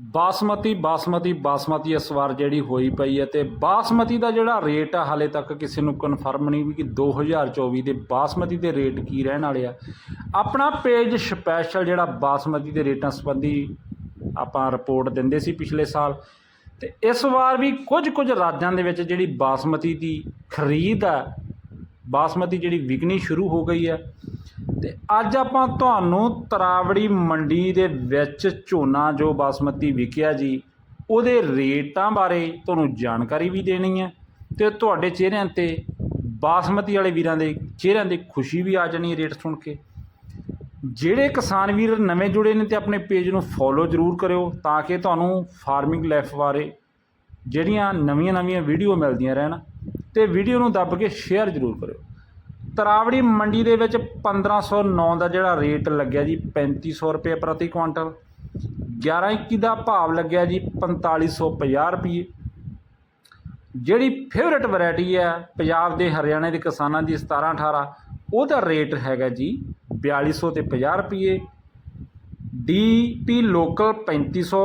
ਬਾਸਮਤੀ ਬਾਸਮਤੀ ਬਾਸਮਤੀ ਇਸ ਵਾਰ ਜਿਹੜੀ ਹੋਈ ਪਈ ਹੈ ਤੇ ਬਾਸਮਤੀ ਦਾ ਜਿਹੜਾ ਰੇਟ ਆ ਹਾਲੇ ਤੱਕ ਕਿਸੇ ਨੂੰ ਕਨਫਰਮ ਨਹੀਂ ਵੀ ਕਿ 2024 ਦੇ ਬਾਸਮਤੀ ਦੇ ਰੇਟ ਕੀ ਰਹਿਣ ਵਾਲੇ ਆ। ਆਪਣਾ ਪੇਜ ਸਪੈਸ਼ਲ ਜਿਹੜਾ ਬਾਸਮਤੀ ਦੇ ਰੇਟਾਂ ਸੰਬੰਧੀ ਆਪਾਂ ਰਿਪੋਰਟ ਦਿੰਦੇ ਸੀ ਪਿਛਲੇ ਸਾਲ ਤੇ ਇਸ ਵਾਰ ਵੀ ਕੁਝ ਕੁਝ ਰਾਜਾਂ ਦੇ ਵਿੱਚ ਜਿਹੜੀ ਬਾਸਮਤੀ ਦੀ ਖਰੀਦ ਆ, ਬਾਸਮਤੀ ਜਿਹੜੀ ਵਿਕਣੀ ਸ਼ੁਰੂ ਹੋ ਗਈ ਹੈ। ਤੇ ਅੱਜ ਆਪਾਂ ਤੁਹਾਨੂੰ ਤਰਾਵੜੀ ਮੰਡੀ ਦੇ ਵਿੱਚ ਝੋਨਾ ਜੋ ਬਾਸਮਤੀ ਵਿਕਿਆ ਜੀ, ਉਹਦੇ ਰੇਟਾਂ ਬਾਰੇ ਤੁਹਾਨੂੰ ਜਾਣਕਾਰੀ ਵੀ ਦੇਣੀ ਹੈ ਤੇ ਤੁਹਾਡੇ ਚਿਹਰਿਆਂ ਤੇ ਬਾਸਮਤੀ ਵਾਲੇ ਵੀਰਾਂ ਦੇ ਚਿਹਰਿਆਂ ਤੇ ਖੁਸ਼ੀ ਵੀ ਆ ਜਾਣੀ ਰੇਟ ਸੁਣ ਕੇ। ਜਿਹੜੇ ਕਿਸਾਨ ਵੀਰ ਨਵੇਂ ਜੁੜੇ ਨੇ ਤੇ ਆਪਣੇ ਪੇਜ ਨੂੰ ਫੋਲੋ ਜ਼ਰੂਰ ਕਰਿਓ ਤਾਂ ਕਿ ਤੁਹਾਨੂੰ ਫਾਰਮਿੰਗ ਲਾਈਫ ਬਾਰੇ ਜਿਹੜੀਆਂ ਨਵੀਆਂ-ਨਵੀਆਂ ਵੀਡੀਓ ਮਿਲਦੀਆਂ ਰਹਿਣ ਤੇ ਵੀਡੀਓ ਨੂੰ ਦੱਬ ਕੇ ਸ਼ੇਅਰ ਜ਼ਰੂਰ ਕਰਿਓ। ਤਰਾਵੜੀ ਮੰਡੀ ਦੇ ਵਿੱਚ 1509 ਦਾ ਜਿਹੜਾ ਰੇਟ ਲੱਗਿਆ ਜੀ 3500 ਰੁਪਏ ਪ੍ਰਤੀ ਕੁਆਂਟਲ। 1121 ਦਾ ਭਾਵ ਲੱਗਿਆ ਜੀ 4550 ਰੁਪਏ। ਜਿਹੜੀ ਫੇਵਰੇਟ ਵੈਰਾਈਟੀ ਹੈ, ਪੰਜਾਬ ਦੇ ਹਰਿਆਣੇ ਦੇ ਕਿਸਾਨਾਂ ਦੀ 17 18 ਉਹਦਾ ਰੇਟ ਹੈਗਾ ਜੀ 4200 ਤੇ 50 ਰੁਪਏ। ਡੀਪੀ ਲੋਕਲ 3500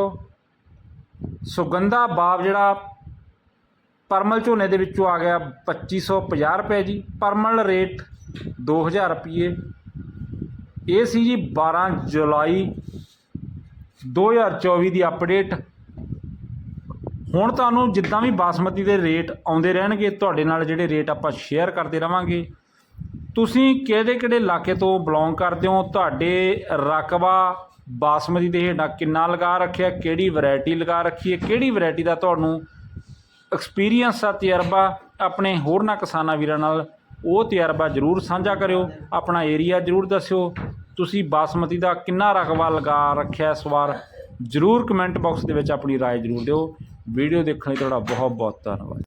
ਸੁਗੰਧਾ ਬਾਬ ਜਿਹੜਾ ਪਰਮਲ ਝੋਨੇ ਦੇ ਵਿੱਚੋਂ ਆ ਗਿਆ 2550 ਰੁਪਏ ਜੀ। ਪਰਮਲ ਰੇਟ 2000 ਰੁਪਏ। ਇਹ ਸੀ ਜੀ 12 ਜੁਲਾਈ 2024 ਦੀ ਅਪਡੇਟ। ਹੁਣ ਤੁਹਾਨੂੰ ਜਿੱਦਾਂ ਵੀ ਬਾਸਮਤੀ ਦੇ ਰੇਟ ਆਉਂਦੇ ਰਹਿਣਗੇ, ਤੁਹਾਡੇ ਨਾਲ ਜਿਹੜੇ ਰੇਟ ਆਪਾਂ ਸ਼ੇਅਰ ਕਰਦੇ ਰਵਾਂਗੇ। ਤੁਸੀਂ ਕਿਹੜੇ ਕਿਹੜੇ ਇਲਾਕੇ ਤੋਂ ਬਿਲੋਂਗ ਕਰਦੇ ਹੋ? ਤੁਹਾਡੇ ਰਕਬਾ ਬਾਸਮਤੀ ਦੇ ਹੇਠਾਂ ਕਿੰਨਾ ਲਗਾ ਰੱਖਿਆ? ਕਿਹੜੀ ਵੈਰਾਈਟੀ ਲਗਾ ਰੱਖੀ ਹੈ? ਕਿਹੜੀ ਵੈਰਾਈਟੀ ਦਾ ਤੁਹਾਨੂੰ ਐਕਸਪੀਰੀਅੰਸ ਆ ਤਜਰਬਾ ਆਪਣੇ ਹੋਰਨਾਂ ਕਿਸਾਨਾਂ ਵੀਰਾਂ ਨਾਲ ਉਹ ਤਜਰਬਾ ਜ਼ਰੂਰ ਸਾਂਝਾ ਕਰਿਓ ਆਪਣਾ ਏਰੀਆ ਜ਼ਰੂਰ ਦੱਸਿਓ ਤੁਸੀਂ ਬਾਸਮਤੀ ਦਾ ਕਿੰਨਾ ਰਕਬਾ ਲਗਾ ਰੱਖਿਆ ਇਸ ਵਾਰ ਜ਼ਰੂਰ ਕਮੈਂਟ ਬਾਕਸ ਦੇ ਵਿੱਚ ਆਪਣੀ رائے ਜ਼ਰੂਰ ਦਿਓ ਵੀਡੀਓ ਦੇਖਣ ਲਈ ਤੁਹਾਡਾ ਬਹੁਤ ਬਹੁਤ ਧੰਨਵਾਦ